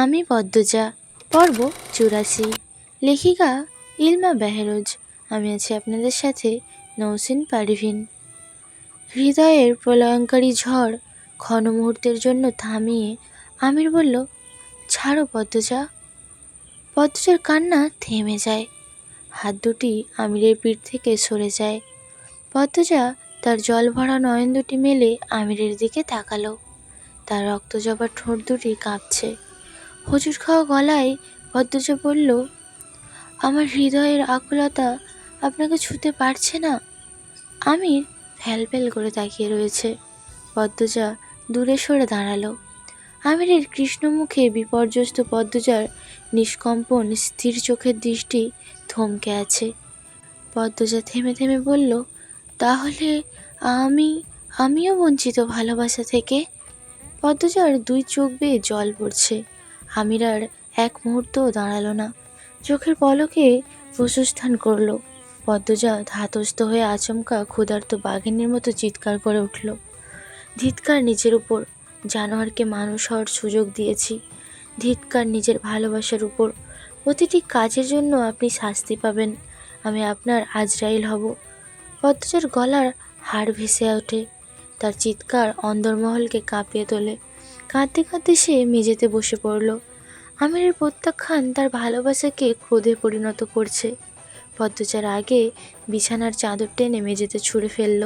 আমি পদ্মজা পর্ব চুরাশি। লেখিকা ইলমা বেহরোজ। আমি আছি আপনাদের সাথে নৌসিন পারভিন। হৃদয়ের প্রলয়ঙ্কারী ঝড় ক্ষণ মুহূর্তের জন্য থামিয়ে আমির বলল, ছাড়ো পদ্মজা পদ্মজার কান্না থেমে যায়। হাত দুটি আমিরের পিঠ থেকে সরে যায়। পদ্মজা তার জল ভরা নয়ন দুটি মেলে আমিরের দিকে তাকালো। তার রক্ত রক্তজবা ঠোঁট দুটি কাঁপছে। হজুর খাওয়া গলায় পদ্মজা বলল, আমার হৃদয়ের আকুলতা আপনাকে ছুতে পারছে না? আমির ফ্যাল করে তাকিয়ে রয়েছে। পদ্মজা দূরে সরে দাঁড়াল। আমিরের কৃষ্ণমুখে বিপর্যস্ত পদ্মজার নিষ্কম্পন স্থির চোখের দৃষ্টি থমকে আছে। পদ্মজা থেমে থেমে বলল, তাহলে আমি, আমিও বঞ্চিত ভালোবাসা থেকে? পদ্মজার দুই চোখ বেয়ে জল পড়ছে। আমির আর এক মুহূর্তও দাঁড়াল না। চোখের পলকে প্রশস্থান করল। পদ্মজা ধাতস্থ হয়ে আচমকা ক্ষুধার্ত বাঘিনীর মতো চিৎকার করে উঠল। ধিৎকার নিজের উপর, জানোয়ারকে মানুষ হওয়ার সুযোগ দিয়েছি। ধিৎকার নিজের ভালোবাসার উপর। প্রতিটি কাজের জন্য আপনি শাস্তি পাবেন। আমি আপনার আজরাইল হব। পদ্মজার গলার হাড় ভেসে ওঠে। তার চিৎকার অন্দরমহলকে কাঁপিয়ে তোলে। কাঁদতে কাঁদতে সে মেঝেতে বসে পড়ল। আমিরের প্রত্যাখ্যান তার ভালোবাসাকে ক্রোধে পরিণত করছে। পদ্মচার আগে বিছানার চাদর টেনে মেঝেতে ছুঁড়ে ফেলল।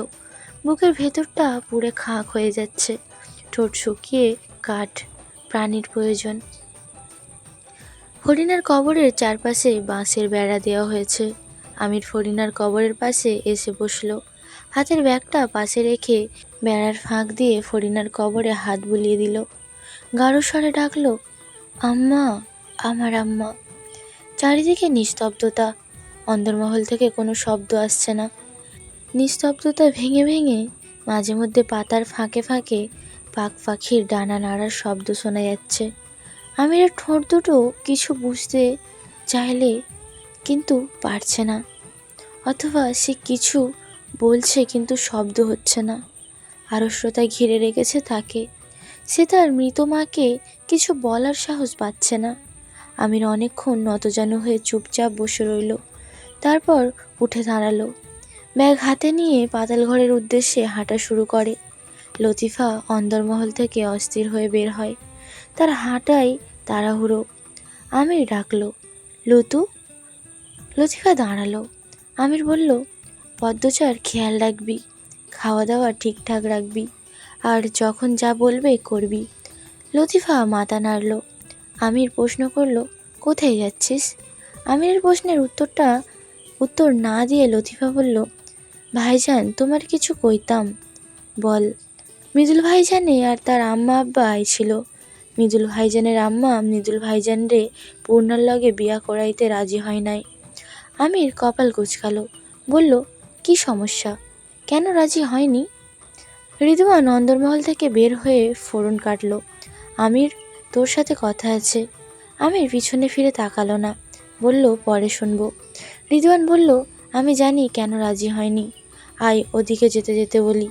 বুকের ভেতরটা পুড়ে খাঁক হয়ে যাচ্ছে। ঠোঁট শুকিয়ে কাঠ প্রাণীর প্রয়োজন। ফরিনার কবরের চারপাশে বাঁশের বেড়া দেওয়া হয়েছে। আমির ফরিনার কবরের পাশে এসে বসল। হাতের ব্যাগটা পাশে রেখে বেড়ার ফাঁক দিয়ে ফরিনার কবরে হাত বুলিয়ে দিল। গাঢ় স্বরে ডাকলো, আম্মা, আমার আম্মা। চারিদিকে নিস্তব্ধতা। অন্দরমহল থেকে কোনো শব্দ আসছে না। নিস্তব্ধতা ভেঙে ভেঙে মাঝে মধ্যে পাতার ফাঁকে ফাঁকে পাক পাখির ডানা নাড়ার শব্দ শোনা যাচ্ছে। আমিরের ঠোঁট দুটো কিছু বুঝতে চাইলে কিন্তু পারছে না। অথবা সে কিছু বলছে কিন্তু শব্দ হচ্ছে না। আরও শ্রোতা ঘিরে রেখেছে তাকে। সে তার মৃত মাকে কিছু বলার সাহস পাচ্ছে না। আমির অনেকক্ষণ নতজানু হয়ে চুপচাপ বসে রইল। তারপর উঠে দাঁড়াল। ব্যাগ হাতে নিয়ে পাতাল ঘরের উদ্দেশ্যে হাঁটা শুরু করে। লতিফা অন্দরমহল থেকে অস্থির হয়ে বের হয়। তার হাঁটাই তাড়াহুড়ো। আমির ডাকলো, লতু? লতিফা দাঁড়াল। আমির বলল পদ্মচার খেয়াল রাখবি খাওয়া দাওয়া ঠিকঠাক রাখবি, আর যখন যা বলবে করবি। লতিফা মাথা নাড়ল। আমির প্রশ্ন করল, কোথায় যাচ্ছিস? আমিরের প্রশ্নের উত্তরটা, উত্তর না দিয়ে লতিফা বলল, ভাইজান, তোমার কিছু কইতাম। বল। মৃদুল ভাইজানে আর তার আম্মা আব্বা আইছিল মৃদুল ভাইজানের আম্মা মৃদুল ভাইজান রে পূর্ণার লগে বিয়া করাইতে রাজি হয় নাই। আমির কপাল কুচকালো, বলল কি সমস্যা? কেন রাজি হয়নি? রিদুয়ান নন্দরমহল থেকে বের হয়ে ফোরন কাটলো। আমির, তোর সাথে কথা আছে। আমির পিছনে ফিরে তাকালো না। বলল, পরে শুনব। রিদুয়ান বলল, আমি জানি কেন রাজি হয়নি। আয়, ওদিকে যেতে যেতে বলি।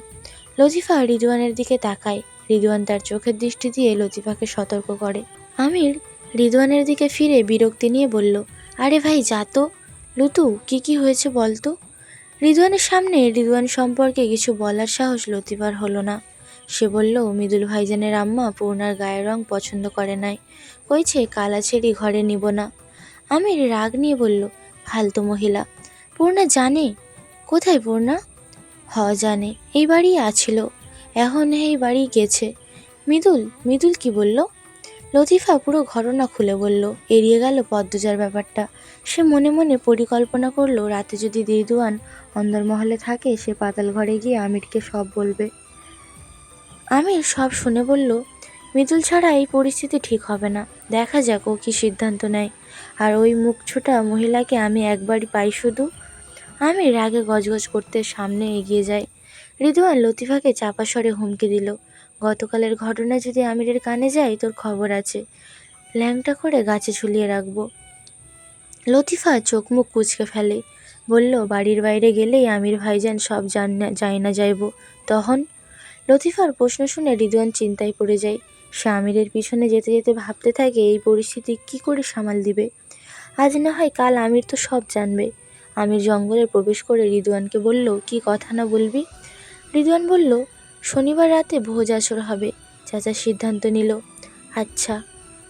লতিফা রিদুয়ানের দিকে তাকায়। রিদুয়ান তার চোখের দৃষ্টি দিয়ে লতিফাকে সতর্ক করে। আমির রিদুয়ানের দিকে ফিরে বিরক্তি নিয়ে বলল, আরে ভাই, যা তো। লুতু, কি কি হয়েছে বলতো? রিদুয়ানের সামনে রিদুয়ান সম্পর্কে কিছু বলার সাহস লতিফার হলো না। সে বলল, মৃদুল ভাইজানের আম্মা পূর্ণার গায়ের রং পছন্দ করে নাই। কইছে, কালা ছেড়ি ঘরে নিব না। আমির রাগ নিয়ে বলল, ফালতু মহিলা, পূর্ণা জানে? কোথায় পূর্ণা? হ, জানে। এই বাড়ি আছিল। এখন এই বাড়ি গেছে। মৃদুল মৃদুল কি বলল? লতিফা পুরো ঘটনা খুলে বলল, এড়িয়ে গেল পদ্মজার ব্যাপারটা। সে মনে মনে পরিকল্পনা করল, রাতে যদি রিদুয়ান অন্দরমহলে থাকে, সে পাতাল ঘরে গিয়ে আমিরকে সব বলবে। আমির সব শুনে বলল, মৃদুল ছাড়া এই পরিস্থিতি ঠিক হবে না, দেখা যাক ও কী সিদ্ধান্ত নেয়। আর ওই মুখ ছোটা মহিলাকে আমি একবারই পাই শুধু? আমি রাগে গজগজ করতে সামনে এগিয়ে যাই রিদুয়ান লতিফাকে চাপা স্বরে হুমকি দিল গতকালের ঘটনা যদি আমিরের কানে যায় তোর খবর আছে। ল্যাংটা করে গাছে ঝুলিয়ে রাখব। লতিফা চোখ মুখ কুচকে ফেলে। বলল, বাড়ির বাইরে গেলেই আমির ভাইজান সব জান, যাই না যাইব। তখন? লতিফার প্রশ্ন শুনে রিদুয়ান চিন্তায় পড়ে যায়। সে আমিরের পিছনে যেতে যেতে ভাবতে থাকে, এই পরিস্থিতি কি করে সামাল দিবে? আজ না হয় কাল আমির তো সব জানবে। আমির জঙ্গলে প্রবেশ করে রিদওয়ানকে বলল, কি কথা না বলবি? রিদওয়ান বলল শনিবার রাতে ভোজ আসর হবে। চাচা সিদ্ধান্ত নিল। আচ্ছা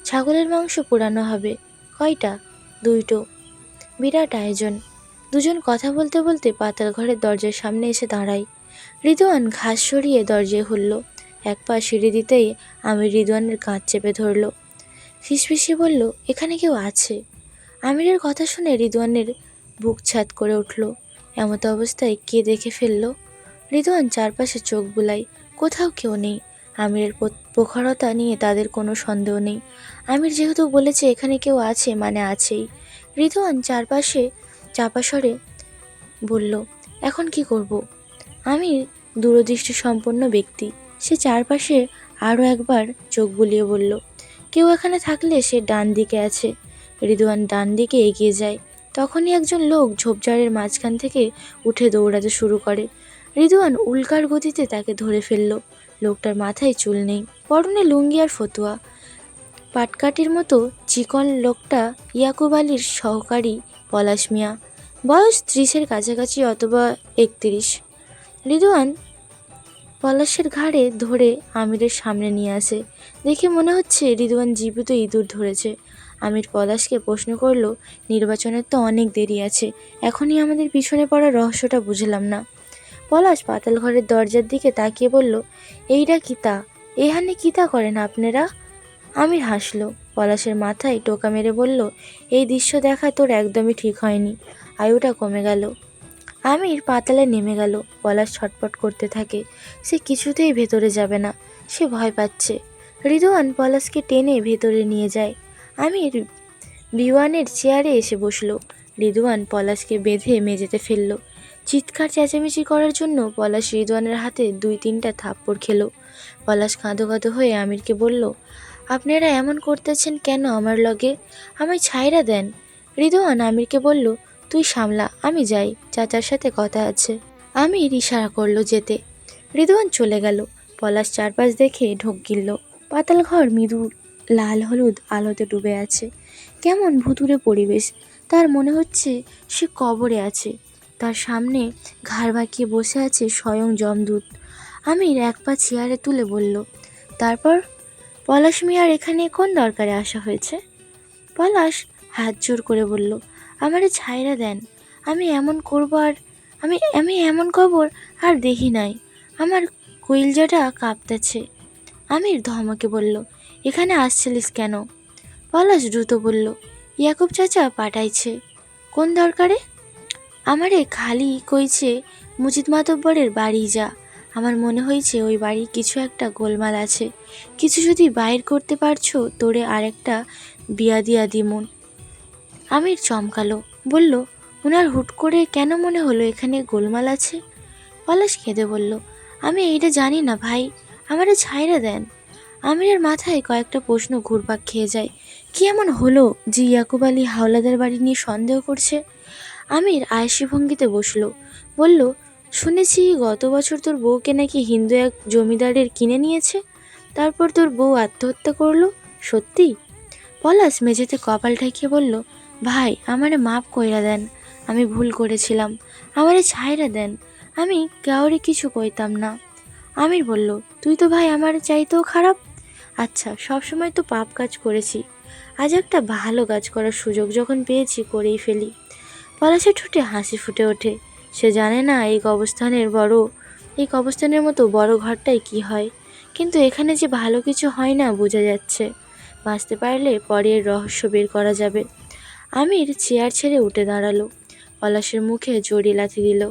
ছাগলের মাংস পোড়ানো হবে। কয়টা? দুইটো। বিরাট আয়োজন। দুজন কথা বলতে বলতে পাতাল ঘরের দরজার সামনে এসে দাঁড়ায়। রিদওয়ান ঘাস সরিয়ে দরজায় হুলল। এক পা সিঁড়ি দিতেই আমি রিদওয়ানের কাঁধ চেপে ধরল। ফিসফিসিয়ে বলল, এখানে কেউ আছে? আমিরের কথা শুনে রিদওয়ানের বুক ছাদ করে উঠল। এমতো অবস্থায় কে দেখে ফেলল? রিদওয়ান চারপাশে চোখ বুলাই, কোথাও কেউ নেই। আমিরের প্রখরতা নিয়ে তাদের কোনো সন্দেহ নেই। আমির যেহেতু বলেছে এখানে কেউ আছে মানে আছেই। রিদওয়ান চারপাশে চাপাসরে বলল, এখন কি করব? আমি দূরদৃষ্টি সম্পন্ন ব্যক্তি। সে চারপাশে আরও একবার চোখ বুলিয়ে বলল, কেউ এখানে থাকলে সে ডান দিকে আছে। রিদওয়ান ডান দিকে এগিয়ে যায়। তখনই একজন লোক ঝোপঝাড়ের মাঝখান থেকে উঠে দৌড়াতে শুরু করে। রিদওয়ান উল্কার গতিতে তাকে ধরে ফেলল। লোকটার মাথায় চুল নেই। পরনে লুঙ্গি আর ফতুয়া। পাটকাঠির মতো চিকন লোকটা ইয়াকুব আলীর সহকারী পলাশ মিয়া। বয়স ত্রিশের কাছাকাছি অথবা একত্রিশ। রিদওয়ান পলাশের ঘাড়ে ধরে আমিরের সামনে নিয়ে আসে। দেখে মনে হচ্ছে রিদওয়ান জীবিত ইঁদুর ধরেছে। আমির পলাশকে প্রশ্ন করল, নির্বাচনের তো অনেক দেরি আছে। এখনই আমাদের পিছনে পড়া রহস্যটা বুঝলাম না। পলাশ পাতাল ঘরের দরজার দিকে তাকিয়ে বলল এইটা কিতা এখানে কিতা করেন আপনারা? আমির হাসলো। পলাশের মাথায় টোকা মেরে বলল, এই দৃশ্য দেখা তোর একদমই ঠিক হয়নি। আয়ুটা কমে গেল। আমির পাতালে নেমে গেল। পলাশ ছটপট করতে থাকে। সে কিছুতেই ভেতরে যাবে না। সে ভয় পাচ্ছে। রিদওয়ান পলাশকে টেনে ভেতরে নিয়ে যায়। আমির বিওয়ানের চেয়ারে এসে বসল। রিদওয়ান পলাশকে বেঁধে মেঝেতে ফেলল। চিৎকার চেঁচামেচি করার জন্য পলাশ রিদওয়ানের হাতে দুই তিনটা থাপ্পড় খেলো। পলাশ কাঁদো কাঁদো হয়ে আমিরকে বলল, আপনারা এমন করতেছেন কেন আমার লগে? আমায় ছাইরা দেন। রিদওয়ান আমিরকে বলল, তুই সামলা, আমি যাই, চাচার সাথে কথা আছে। আমির ইশারা করল যেতে। রিদওয়ান চলে গেল। পলাশ চারপাশ দেখে ঢোক গিলল। পাতাল ঘর মৃদু, লাল হলুদ আলোতে ডুবে আছে। কেমন ভুতুরে পরিবেশ। তার মনে হচ্ছে সে কবরে আছে। তার সামনে ঘাড় বাঁকিয়ে বসে আছে স্বয়ং যমদূত। আমির এক পা চেয়ারে তুলে বলল, তারপর? পলাশ মিয়ার এখানে কোন দরকারে আসা হয়েছে? পলাশ হাত জোর করে বলল, আমারে ছাইরা দেন, আমি এমন করব আর, আমি আমি এমন খবর আর দেখি নাই, আমার কইলজাটা কাঁপতেছে। আমির ধমকে বলল, এখানে আসছিলিস কেন? পলাশ দ্রুত বলল, ইয়াকুব চাচা পাঠাইছে, কোন দরকারে? আমারে খালি কইছে মুজিদ মাতব্বরের বাড়ি যা। আমার মনে হয়েছে ওই বাড়ি কিছু একটা গোলমাল আছে। কিছু যদি বাইর করতে পারছ, তোরে আরেকটা বিয়া দিয়া দিমুন। আমির চমকালো, বলল ওনার হুট করে কেন মনে হলো এখানে গোলমাল আছে? পলাশ কেঁদে বলল, আমি এইটা জানি না ভাই, আমারে ছাইরা দেন। আমিরের মাথায় কয়েকটা প্রশ্ন ঘুরপাক খেয়ে যায়, কি এমন হলো যে ইয়াকুব আলী হাওলাদার বাড়ি নিয়ে সন্দেহ করছে? আমির আয়েসি ভঙ্গিতে বসল। বলল, শুনেছি গত বছর তোর বউকে নাকি হিন্দু এক জমিদারের কিনে নিয়েছে। তারপর তোর বউ আত্মহত্যা করল? সত্যি? পলাশ মেঝেতে কপাল ঠেকিয়ে বলল, ভাই, আমারে মাপ কইরা দেন। আমি ভুল করেছিলাম। আমারে ছাইরা দেন। আমি কাউরে কিছু কইতাম না। আমির বলল, তুই তো ভাই আমার চাইতেও খারাপ? আচ্ছা সবসময় তো পাপ কাজ করেছি। আজ একটা ভালো কাজ করার সুযোগ যখন পেয়েছি করেই ফেলি। পলাশের ঠোঁটে হাসি ফুটে ওঠে। সে জানে না এই কবস্থানের বড়, এই কবস্থানের মতো বড় ঘরটাই কি হয়। কিন্তু এখানে যে ভালো কিছু হয় না বোঝা যাচ্ছে। বাঁচতে পারলে পরে এর রহস্য বের করা যাবে। আমির চেয়ার ছেড়ে উঠে দাঁড়াল। পলাশের মুখে জড়ি লাথি দিল।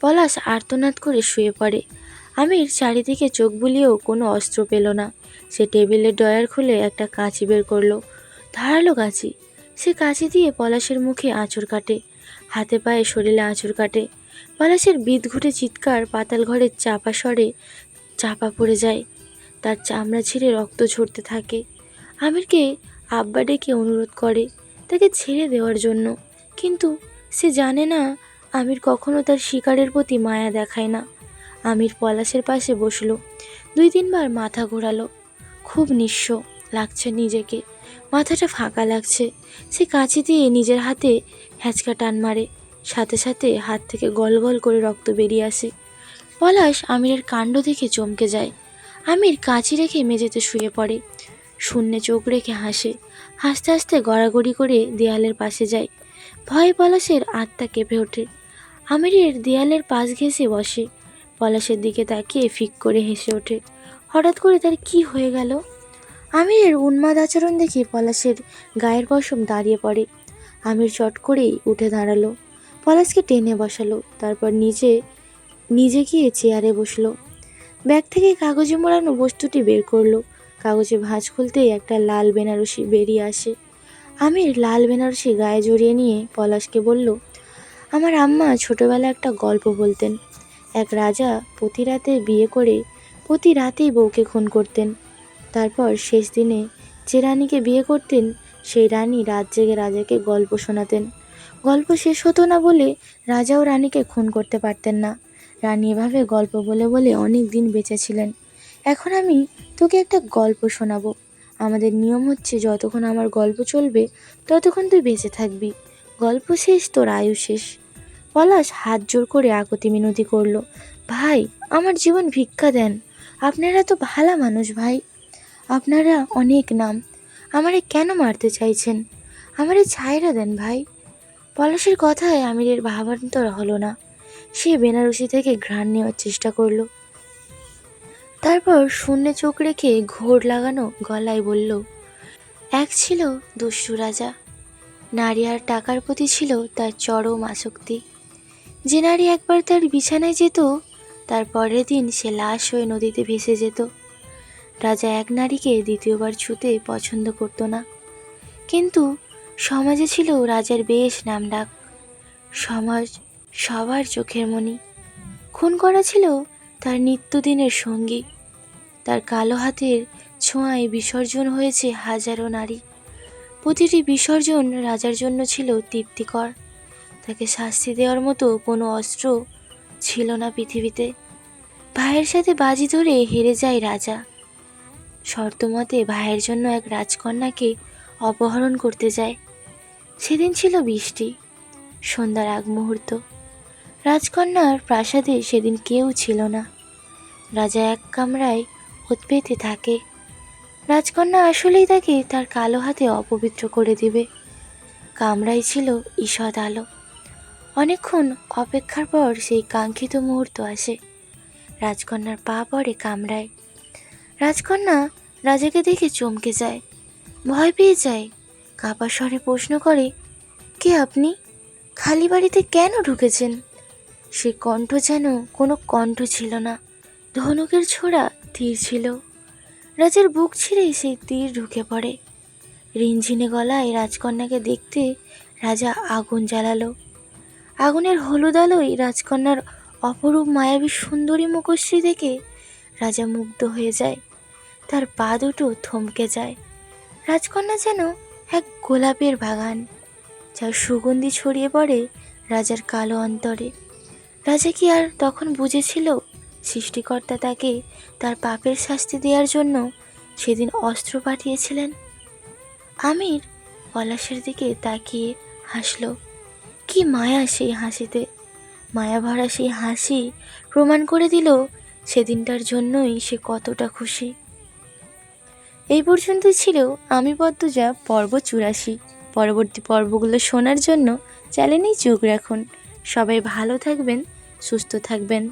পলাশ আর্তনাদ করে শুয়ে পড়ে। আমির চারিদিকে চোখ বুলিয়েও কোনো অস্ত্র পেল না। সে টেবিলের ডয়ার খুলে একটা কাঁচি বের করল। ধারালো কাঁচি। সে কাছে দিয়ে পলাশের মুখে আঁচড় কাটে। হাতে পায়ে শরীরে আঁচড় কাটে। পলাশের বিদ ঘুটে চিৎকার পাতাল ঘরের চাপা স্বরে চাপা পড়ে যায়। তার চামড়া ছিঁড়ে রক্ত ঝরতে থাকে। আমিরকে আব্বা ডেকে অনুরোধ করে তাকে ছেড়ে দেওয়ার জন্য। কিন্তু সে জানে না আমির কখনো তার শিকারের প্রতি মায়া দেখায় না। আমির পলাশের পাশে বসল। দুই তিনবার মাথা ঘোরালো। খুব নিঃস্ব লাগছে নিজেকে। মাথাটা ফাঁকা লাগছে। সে কাঁচি দিয়ে নিজের হাতে হ্যাঁচকা টান মারে। সাথে সাথে হাত থেকে গল গল করে রক্ত বেরিয়ে আসে। পলাশ আমিরের কাণ্ড দেখে চমকে যায়। আমির কাঁচি রেখে মেঝেতে শুয়ে পড়ে। শূন্যে চোখ রেখে হাসে। হাসতে হাসতে গড়াগড়ি করে দেয়ালের পাশে যায়। ভয়ে পলাশের আত্মা কেঁপে ওঠে। আমিরের দেয়ালের পাশ ঘেঁষে বসে। পলাশের দিকে তাকিয়ে ফিক করে হেসে ওঠে। হঠাৎ করে তার কি হয়ে গেল? আমিরের উন্মাদ আচরণ দেখে পলাশের গায়ের পশম দাঁড়িয়ে পড়ে। আমির চট করেই উঠে দাঁড়াল। পলাশকে টেনে বসালো, তারপর নিজে নিজে গিয়ে চেয়ারে বসল। ব্যাগ থেকে কাগজে মোড়ানো বস্তুটি বের করল। কাগজে ভাঁজ খুলতেই একটা লাল বেনারসি বেরিয়ে আসে। আমির লাল বেনারসি গায়ে জড়িয়ে নিয়ে পলাশকে বলল, আমার আম্মা ছোটবেলায় একটা গল্প বলতেন। এক রাজা প্রতি রাতে বিয়ে করে প্রতি রাতেই বউকে খুন করতেন। তারপর শেষ দিনে যে রানীকে বিয়ে করতেন, সেই রানী রাত জেগে রাজাকে গল্প শোনাতেন। গল্প শেষ হতো না বলে রাজাও রানীকে খুন করতে পারতেন না। রানী এভাবে গল্প বলে বলে অনেক দিন বেঁচে ছিলেন। এখন আমি তোকে একটা গল্প শোনাবো। আমাদের নিয়ম হচ্ছে যতক্ষণ আমার গল্প চলবে, ততক্ষণ তুই বেঁচে থাকবি। গল্প শেষ, তোর আয়ু শেষ। পলাশ হাত জোর করে আকতি মিনতি করল, ভাই, আমার জীবন ভিক্ষা দেন। আপনারা তো ভালা মানুষ, ভাই। আপনারা অনেক নাম। আমারে কেন মারতে চাইছেন? আমারে ছাইরা দেন ভাই। পলাশের কথায় আমিরের ভাবান্তর হলো না। সে বেনারসি থেকে ঘ্রাণ নেওয়ার চেষ্টা করল। তারপর শূন্যে চোখ রেখে ঘোর লাগানো গলায় বলল, এক ছিল দুষ্টু রাজা। নারী আর টাকার প্রতি ছিল তার চরম আসক্তি। যে নারী একবার তার বিছানায় যেত, তার পরের দিন সে লাশ হয়ে নদীতে ভেসে যেত। রাজা এক নারীকে দ্বিতীয়বার ছুতে পছন্দ করতো না। কিন্তু সমাজে ছিল রাজার বেশ নামডাক সমাজ সবার চোখের মণি খুন করা ছিল তার নিত্যদিনের সঙ্গী। তার কালো হাতের ছোঁয়ায় বিসর্জন হয়েছে হাজারো নারী। প্রতিটি বিসর্জন রাজার জন্য ছিল তৃপ্তিকর। তাকে শাস্তি দেওয়ার মতো কোনো অস্ত্র ছিল না পৃথিবীতে। ভাইয়ের সাথে বাজি ধরে হেরে যায় রাজা। শর্তমতে ভাইয়ের জন্য এক রাজকন্যাকে অপহরণ করতে যায়। সেদিন ছিল বৃষ্টি, সন্ধ্যার আগ মুহূর্ত। রাজকন্যার প্রাসাদে সেদিন কেউ ছিল না। রাজা এক কামরায় ওত পেতে থাকে। রাজকন্যা আসলেই তাকে তার কালো হাতে অপবিত্র করে দিবে। কামরায় ছিল ঈষৎ আলো। অনেকক্ষণ অপেক্ষার পর সেই কাঙ্ক্ষিত মুহূর্ত আসে। রাজকন্যার পা পড়ে কামরায়। রাজকন্যা রাজাকে দেখে চমকে যায়। ভয় পেয়ে যায়। কাপা স্বরে প্রশ্ন করে, কে আপনি? খালি বাড়িতে কেন ঢুকেছেন? সে কণ্ঠ যেন কোনো কণ্ঠ ছিল না, ধনুকের ছোড়া তীর ছিল। রাজার বুক ছিঁড়ে সেই তীর ঢুকে পড়ে। রিনঝিনে গলায় রাজকন্যাকে দেখতে রাজা আগুন জ্বালালো। আগুনের হলুদ আলোয় রাজকন্যার অপরূপ মায়াবী সুন্দরী মুখশ্রী দেখে রাজা মুগ্ধ হয়ে যায়। তার পা দুটো থমকে যায়। রাজকন্যা যেন এক গোলাপের বাগান যার সুগন্ধি ছড়িয়ে পড়ে রাজার কালো অন্তরে। রাজা কি আর তখন বুঝেছিল সৃষ্টিকর্তা তাকে তার পাপের শাস্তি দেওয়ার জন্য সেদিন অস্ত্র পাঠিয়েছিলেন? আমির পলাশের দিকে তাকিয়ে হাসল। কি মায়া সেই হাসিতে। মায়া ভরা সেই হাসি প্রমাণ করে দিল সেদিনটার জন্যই সে কতটা খুশি। এই পর্যন্ত ছিল আমি পদ্মজা, পর্ব চুরাশি। পরবর্তী পর্বগুলো শোনার জন্য চ্যানেলেই চোখ রাখুন। সবাই ভালো থাকবেন, সুস্থ থাকবেন।